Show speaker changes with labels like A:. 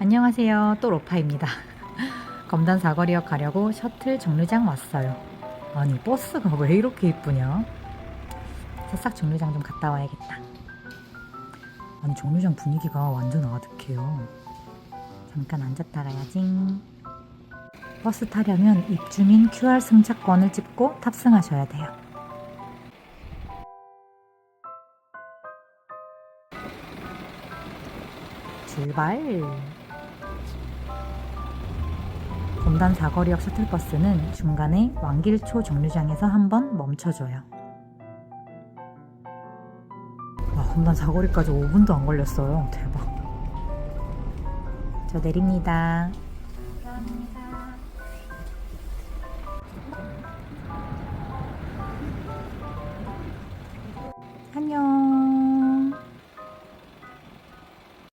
A: 안녕하세요. 또 로파입니다. 검단 사거리역 가려고 셔틀 정류장 왔어요. 아니 버스가 왜 이렇게 이쁘냐? 새싹 정류장 좀 갔다 와야겠다. 아니 정류장 분위기가 완전 아득해요. 잠깐 앉았다 가야지. 버스 타려면 입주민 QR 승차권을 찍고 탑승하셔야 돼요. 출발! 분당 사거리역 셔틀버스는 중간에 왕길초 정류장에서 한 번 멈춰줘요. 와, 분당 사거리까지 5분도 안 걸렸어요. 대박. 저 내립니다. 감사합니다. 안녕.